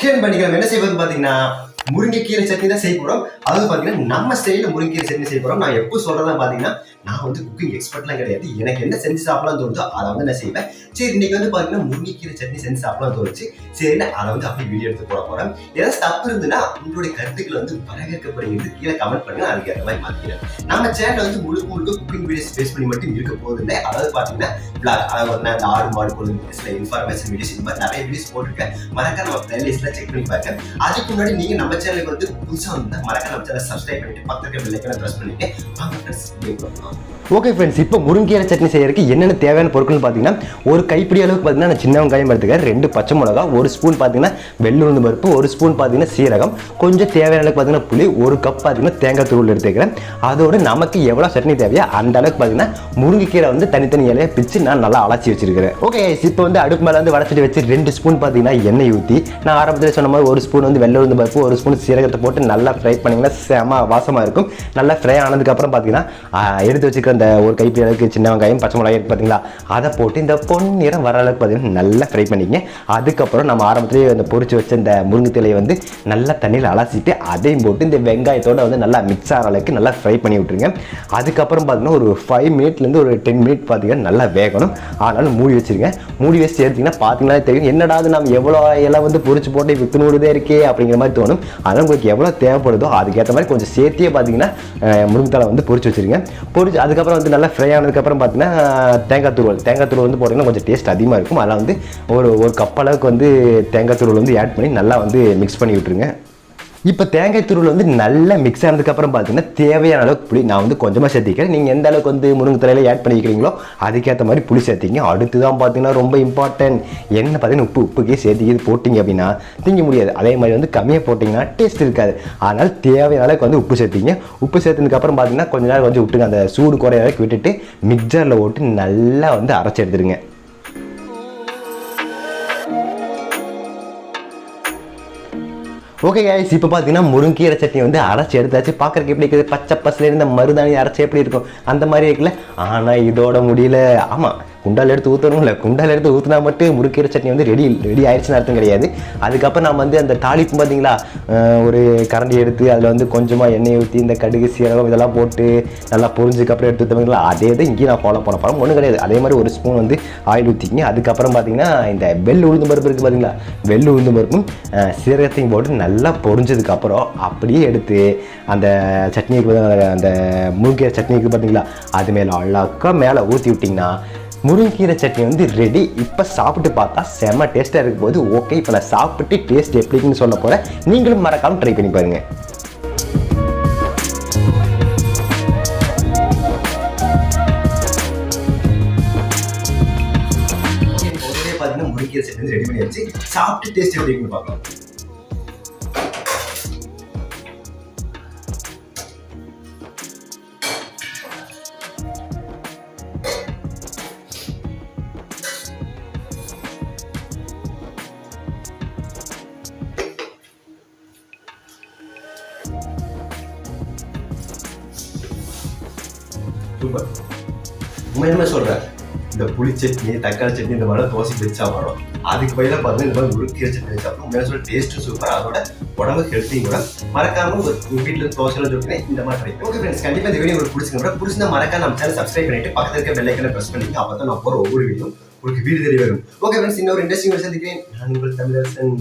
கிரண் பண்ணி நம்ம என்ன செய்வது பாத்தீங்கன்னா முருங்கைக்கீரை சட்னி தான் செய்ய போகிறோம் அதாவது பாத்தீங்கன்னா நம்ம ஸ்டைல முருங்கைக்கீரை சட்னி செய்ய போகிறோம் நான் எப்போ சொல்கிறதா பாத்தீங்கன்னா நான் வந்து குக்கிங் எக்ஸ்பர்ட்லாம் கிடையாது. எனக்கு என்ன செஞ்சு சாப்பிடலாம் தோணுதோ அதை வந்து நான் செய்வேன். சரி இன்னைக்கு வந்து பாத்தீங்கன்னா முருங்கைக்கீரை சட்னி செஞ்சு சாப்பிடலாம் தோணுச்சு. சரி அதை வந்து அப்படியே வீடியோ எடுத்து போட போறேன். ஏதாவது தப்பு இருந்துன்னா உங்களுடைய கருத்துக்கள் வந்து வரவேற்கப்படுகிறது கீழே கமெண்ட் பண்ணுங்க. அதுக்கு ஏற்ற மாதிரி மாற்றிக்கிறேன் நம்ம சேனல் வந்து முழுக்க முழுக்க குக்கிங் வீடியோஸ் பேஸ் பண்ணி மட்டும் இருக்க போகுது அதாவது பாத்தீங்கன்னா பிளாக் அதாவது நான் ஆடு மாடு கொழுந்து வீடியோஸ்ல இன்ஃபர்மேஷன் வீடியோஸ் இந்த மாதிரி நிறைய வீடியோஸ் போட்டிருக்கேன். மறக்காம நம்ம பிளேலிஸ்ட்ல செக் பண்ணி பாருங்க. அதுக்கு முன்னாடி நீங்க நம்ம சேனலுக்கு வந்து புதுசா வந்து மறக்காம நம்ம சேனல் சப்ஸ்கிரைப் பண்ணிட்டு பக்கத்துல பெல்லைக்கனை ப்ரெஸ் பண்ணிட்டு வாங்க friends, on. ஓகே ஃப்ரெண்ட்ஸ் இப்போ முருங்கீரை சட்னி செய்யறதுக்கு என்னென்ன தேவையான பொருட்கள் பார்த்தீங்கன்னா ஒரு கைப்பிடி அளவுக்கு பார்த்தீங்கன்னா நான் சின்ன வெங்காயம் எடுத்துக்கிறேன். ரெண்டு பச்சை மிளகா ஒரு ஸ்பூன் பார்த்தீங்கன்னா வெள்ளுளுந்து பருப்பு ஒரு ஸ்பூன் பார்த்தீங்கன்னா சீரகம். கொஞ்சம் தேவையான அளவுக்கு பார்த்தீங்கன்னா புளி ஒரு கப் பார்த்தீங்கன்னா தேங்காய் தூள் எடுத்துக்கிறேன். அதோட நமக்கு எவ்வளோ சட்னி தேவையோ அந்த அளவுக்கு பார்த்தீங்கன்னா முருங்கைக்கீரை வந்து தனித்தனி இலையை பிச்சு நான் நல்லா அலசி வச்சிருக்கிறேன். ஓகே இப்போ வந்து அடுப்பு மேலே வந்து வடச்சட்டி வச்சு ரெண்டு ஸ்பூன் பார்த்தீங்கன்னா எண்ணெய் ஊற்றி நான் ஆரம்பத்தில் சொன்ன மாதிரி ஒரு ஸ்பூன் வந்து வெள்ளுளுந்து பருப்பு ஒரு ஸ்பூன் சீரகத்தை போட்டு நல்லா ஃப்ரை பண்ணிங்கன்னா செம வாசமாக இருக்கும். நல்லா ஃப்ரை ஆனதுக்கப்புறம் பார்த்தீங்கன்னா எடுத்து வச்சுக்கிற அந்த ஒரு கைப்பிடி அளவுக்கு சின்ன வெங்காயம் பச்சை மிளகாய் இருக்கு பார்த்தீங்களா அதை போட்டு இந்த பொன்னிறம் வர அளவுக்கு பார்த்தீங்கன்னா நல்லா ஃப்ரை பண்ணிக்கங்க. அதுக்கப்புறம் நம்ம ஆரம்பத்துலேயே அந்த பொறிச்சு வச்ச இந்த முருங்கை தலையை வந்து நல்லா தண்ணியில் அலசிட்டு அதையும் போட்டு இந்த வெங்காயத்தோடு வந்து நல்லா மிக்ஸ் ஆகிற அளவுக்கு நல்லா ஃப்ரை பண்ணி விட்டுருங்க. அதுக்கப்புறம் பார்த்தீங்கன்னா ஒரு ஃபைவ் மினிட்லேருந்து ஒரு டென் மினிட் பார்த்தீங்கன்னா நல்லா வேகணும். ஆனாலும் மூடி வச்சுருங்க. மூடி வச்சு எடுத்திங்கன்னா பார்த்தீங்கன்னா தெரியும். என்னடா அது நம்ம எவ்வளோ எல்லாம் வந்து பொறிச்சு போட்டு வித்துணுதே இருக்கே அப்படிங்கிற மாதிரி தோணும். அதனால் உங்களுக்கு எவ்வளோ தேவைப்படுதோ அதுக்கேற்ற மாதிரி கொஞ்சம் சேர்த்தியே பார்த்தீங்கன்னா அஹ், முருங்கைத்தலை வந்து பொறிச்சு வச்சுருங்க. பொறிச்சு அதுக்கப்புறம் வந்து நல்லா ஃப்ரை ஆனதுக்கப்புறம் பார்த்தீங்கன்னா தேங்காய் துருவல். தேங்காய் துருவல் வந்து போட்டிங்கன்னா கொஞ்சம் டேஸ்ட் அதிகமாக இருக்கும். அதில் வந்து ஒரு ஒரு கப் அளவுக்கு வந்து தேங்காய் துருவல் வந்து ஆட் பண்ணி நல்லா வந்து மிக்ஸ் பண்ணி விட்டுருங்க இப்போ தேங்காய் துருவல் வந்து நல்லா மிக்ஸ் ஆனதுக்கப்புறம் பார்த்தீங்கன்னா தேவையான அளவுக்கு புளி நான் வந்து கொஞ்சமாக சேர்த்திக்கிறேன். நீங்கள் எந்த அளவுக்கு வந்து முருங்கை தலையில் ஆட் பண்ணிக்கிறீங்களோ அதுக்கேற்ற மாதிரி புளி சேர்த்திங்க. அடுத்து தான் பார்த்தீங்கன்னா ரொம்ப இம்பார்ட்டன்ட் என்ன பார்த்தீங்கன்னா உப்பு உப்புக்கே சேர்த்திக்கிது போட்டிங்க அப்படின்னா திங்க முடியாது. அதே மாதிரி வந்து கம்மியாக போட்டிங்கன்னா டேஸ்ட் இருக்காது. அதனால் தேவையான அளவுக்கு வந்து உப்பு சேர்த்திங்க. உப்பு சேர்த்ததுக்கப்புறம் பார்த்தீங்கன்னா கொஞ்ச நேரம் கொஞ்சம் விட்டுங்க அந்த சூடு குறைய அளவுக்கு விட்டுட்டு மிக்சரில் போட்டு நல்லா வந்து அரைச்சி எடுத்துருங்க ஓகே கைஸ் இப்போ பார்த்தீங்கன்னா முருங்கீரை சட்னி வந்து அரைச்சி எடுத்தாச்சு. பார்க்குறக்கு எப்படி இருக்குது? பச்சை பசுலேருந்து மருதாணி அரைச்சி எப்படி இருக்கும்? அந்த மாதிரி இருக்குல்ல? ஆனால் இதோட முடியல. ஆமாம் குண்டால் எடுத்து ஊற்றணும்ல குண்டால் எடுத்து ஊற்றினா மட்டும் முருங்கீரை சட்னி வந்து ரெடி ரெடி ஆயிடுச்சுன்னு அர்த்தம் கிடையாது. அதுக்கப்புறம் நம்ம வந்து அந்த தாளிப்பு பார்த்தீங்களா ஒரு கரண்டி எடுத்து அதில் வந்து கொஞ்சமாக எண்ணெய் ஊற்றி இந்த கடுகு சீரகம் இதெல்லாம் போட்டு நல்லா பொரிஞ்சதுக்கப்புறம் எடுத்து ஊற்றுவீங்களா அதே தான் இங்கேயும் நான் ஃபாலோ பண்ண போகிறோம் ஒன்றும் கிடையாது. அதே மாதிரி ஒரு ஸ்பூன் வந்து ஆயில் ஊற்றிக்கிங்க அதுக்கப்புறம் பார்த்தீங்கன்னா இந்த வெள்ளை உளுந்து பருப்பு இருக்குது பார்த்தீங்களா வெள்ளை உளுந்து பருப்பும் சீரகத்தையும் போட்டு நல்லா பொரிஞ்சதுக்கப்புறம் அப்படியே எடுத்து அந்த சட்னி அந்த முருங்கீரை சட்னி இருக்குது பார்த்தீங்களா அது மேலே அழகாக மேலே ஊற்றி விட்டிங்கன்னா முருங்கீரை சட்னி வந்து ரெடி இப்போ சாப்பிட்டு பார்த்தா செம்ம டேஸ்ட்டாக இருக்கும் போது ஓகே இப்போ நான் சாப்பிட்டு டேஸ்ட் எப்படின்னு சொல்ல போகிறேன் நீங்களும் மறக்காமல் ட்ரை பண்ணி பாருங்கள் பார்த்தீங்கன்னா முதல்லயே முருங்கைக்கீரை சட்னி ரெடி பண்ணியாச்சு. சாப்பிட்டு டேஸ்ட் எப்படி பார்க்கலாம். சூப்பர் உண்மையுமே சொல்கிறேன் இந்த புளி சட்னி தக்காளி சட்னி இந்த மாதிரி தோசை வச்சா வரும். அதுக்கு பதிலாக பார்த்தீங்கன்னா இந்த மாதிரி முருங்கீரை சட்னி வச்சா உண்மையாக சொல்ல டேஸ்ட்டும் சூப்பர் அதோட உடம்பு ஹெல்த்தியும் கூட. மறக்காம ஒரு வீட்டில் தோசைலாம் சொல்லுங்க இந்த மாதிரி ட்ரை ஓகே ஃப்ரெண்ட்ஸ் கண்டிப்பாக இந்த வீடியோ உங்களுக்கு கூட பிடிச்சிருந்தா மறக்காம நம்ம சேனல் சப்ஸ்கிரைப் பண்ணிட்டு பக்கத்தில் இருக்க பெல்லைக்கனை ப்ரெஸ் பண்ணிட்டு அப்போ தான் நான் போகிற ஒவ்வொரு வீடியோ உங்களுக்கு வீடு தெரிய வரும் ஓகே ஃப்ரெண்ட்ஸ் இன்னொரு இன்ட்ரெஸ்டிங் சந்திக்கிறேன். நான் உங்கள் தமிழரசன்.